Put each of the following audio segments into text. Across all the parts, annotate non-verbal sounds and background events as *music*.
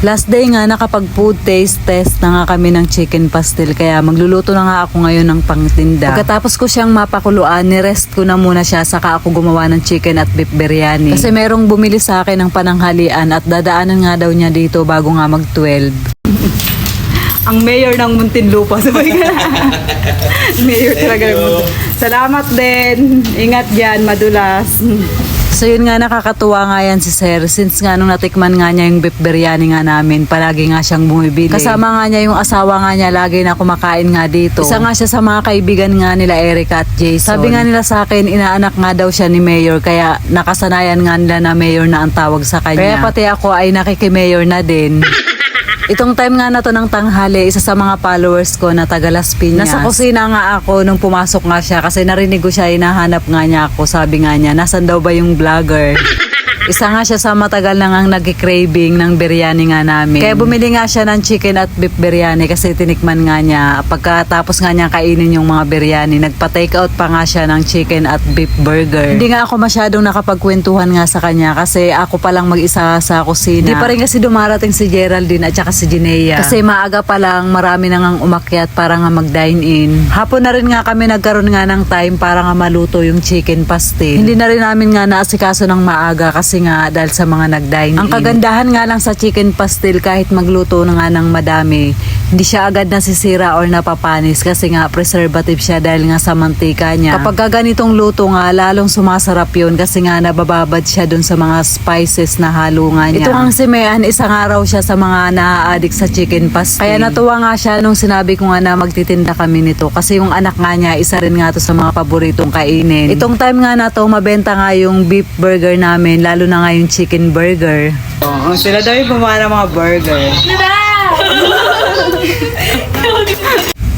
Last day nga nakapag food taste test na nga kami ng chicken pastel kaya magluluto na nga ako ngayon ng pangtinda. Pagkatapos ko siyang mapakuluan, nirest ko na muna siya saka ako gumawa ng chicken at beef biryani. Kasi merong bumili sa akin ng pananghalian at dadaanan nga daw niya dito bago nga mag 12. *laughs* Ang mayor ng Muntinlupa. Sabi ka *laughs* mayor talaga ng Muntinlupa. Salamat din. Ingat dyan, madulas. So yun nga nakakatuwa nga yan si Sir since nga nung natikman nga niya yung beef biryani nga namin palagi nga siyang bumibili. Kasama nga niya yung asawa nga niya lagi na kumakain nga dito. Isa nga siya sa mga kaibigan nga nila Erica at Jason. Sabi nga nila sa akin inaanak nga daw siya ni Mayor kaya nakasanayan nga nila na Mayor na ang tawag sa kanya. Kaya pati ako ay nakiki-Mayor na din. *laughs* Itong time nga na to ng tanghali, isa sa mga followers ko na taga Las Piñas. Nasa kusina nga ako nung pumasok nga siya kasi narinig ko siya, hinahanap nga niya ako. Sabi nga niya, nasan daw ba yung vlogger? *laughs* Isa nga siya sa matagal na ngang nag-craving ng biryani nga namin. Kaya bumili nga siya ng chicken at beef biryani kasi tinikman nga niya. Pagkatapos nga niya kainin yung mga biryani, nagpa-take out pa nga siya ng chicken at beef burger. Hindi nga ako masyadong nakapagkwentuhan nga sa kanya kasi ako pa lang mag-isa sa kusina. Hindi pa rin kasi dumarating si Geraldine at saka si Jinea. Kasi maaga pa lang marami na ngang umakyat para nga mag-dine in. Hapon na rin nga kami nagkaroon nga ng time para nga maluto yung chicken pastel. Hindi na rin namin nga naasikaso ng maaga kasi nga dahil sa mga nag-dine Ang kagandahan nga lang sa chicken pastel kahit magluto na nga ng madami, hindi siya agad nasisira or napapanis kasi nga preservative siya dahil nga sa mantika niya. Kapag ka ganitong luto nga, lalong sumasarap yun kasi nga nabababad siya dun sa mga spices na halo nga niya. Ito ang si Mean, isang araw siya sa mga naa-addict sa chicken pastel. Kaya natuwa nga siya nung sinabi ko nga na magtitinda kami nito kasi yung anak nga niya, isa rin nga to sa mga paboritong kainin. Itong time nga na to, mabenta nga yung beef burger namin, lalo na nga yung chicken burger. Oh, sila daw yung gumawa ng mga burger. *laughs*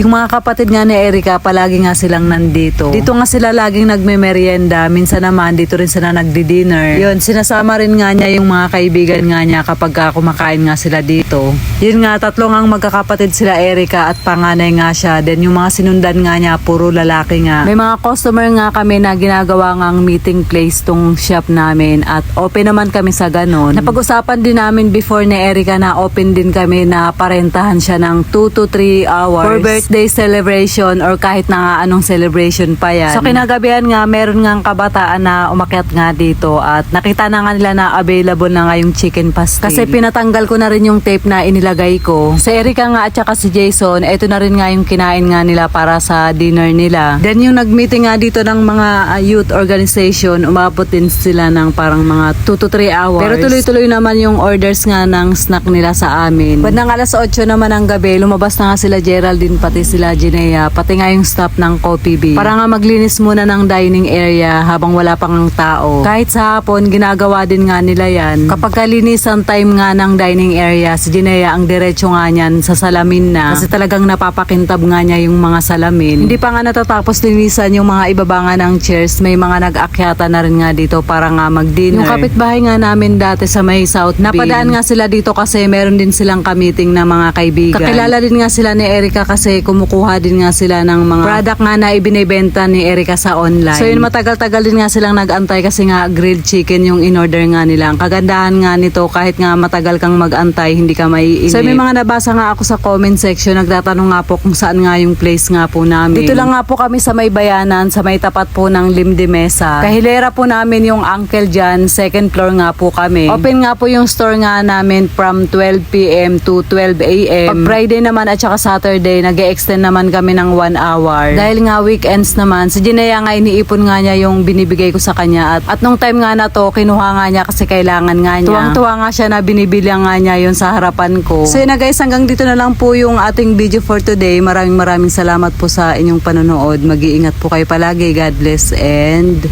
Yung mga kapatid nga ni Erika, palagi nga silang nandito. Dito nga sila laging nagme-merienda. Minsan naman, dito rin sila nagdi-dinner. Yun, sinasama rin nga niya yung mga kaibigan nga niya kapag ka kumakain nga sila dito. Yun nga, tatlo nga magkakapatid sila Erika at panganay nga siya. Then yung mga sinundan nga niya, puro lalaki nga. May mga customer nga kami na ginagawa ngang meeting place tong shop namin at open naman kami sa ganon. Napag-usapan din namin before ni Erika na open din kami na parentahan siya ng 2 to 3 hours for birthday celebration or kahit na nga anong celebration pa yan. So kinagabihan nga, meron nga kabataan na umakyat nga dito at nakita na nga nila na available na nga yung chicken pastel. Kasi pinatanggal ko na rin yung tape na inilagay ko. Si Erika nga at saka si Jason, eto na rin nga yung kinain nga nila para sa dinner nila. Then yung nagmeeting nga dito ng mga uh, youth organization, umabot din sila ng parang mga 2 to 3 hours. Pero tuloy-tuloy naman yung orders nga ng snack nila sa amin. Bandang alas 8 naman ng gabi, lumabas na nga sila Geraldine pati sila Jinea, pati nga yung staff ng Coffee Bee. Para nga maglinis muna ng dining area habang wala pang tao. Kahit sa hapon, ginagawa din nga nila yan. Kapag kalinisan time nga ng dining area, si Jinea ang diretso nga niyan sa salamin na. Kasi talagang napapakintab nga niya yung mga salamin. Hindi pa nga natatapos linisan yung mga ibaba nga ng chairs. May mga nag-akyata na rin nga dito para nga mag-dinner. Yung kapitbahay nga namin dati sa may South Bin. Napadaan nga sila dito kasi meron din silang kamiting na mga kaibigan. Kakilala din nga sila ni Erika kasi kumukuha din nga sila ng mga product nga na ibinibenta ni Erika sa online. So yun matagal-tagal din nga silang nag-antay kasi nga grilled chicken yung in-order nga nila. Ang kagandahan nga nito kahit nga matagal kang mag-antay hindi ka maiinip. So may mga nabasa nga ako sa comment section nagtatanong nga po kung saan nga yung place nga po namin. Dito lang nga po kami sa may bayanan sa may tapat po ng Limde Mesa. Kahilera po namin yung Uncle John, second floor nga po kami. Open nga po yung store nga namin from 12pm to 12am. Pag Friday naman at saka Saturday, nag extend naman kami ng 1 hour. Dahil nga weekends naman, si Jinea nga iniipon nga niya yung binibigay ko sa kanya. At, at nung time nga na to, kinuha nga niya kasi kailangan nga niya. Tuwang-tuwa nga siya na binibilang nga niya yun sa harapan ko. So yun na guys, hanggang dito na lang po yung ating video for today. Maraming maraming salamat po sa inyong panonood. Mag-iingat po kayo palagi. God bless and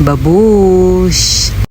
babush!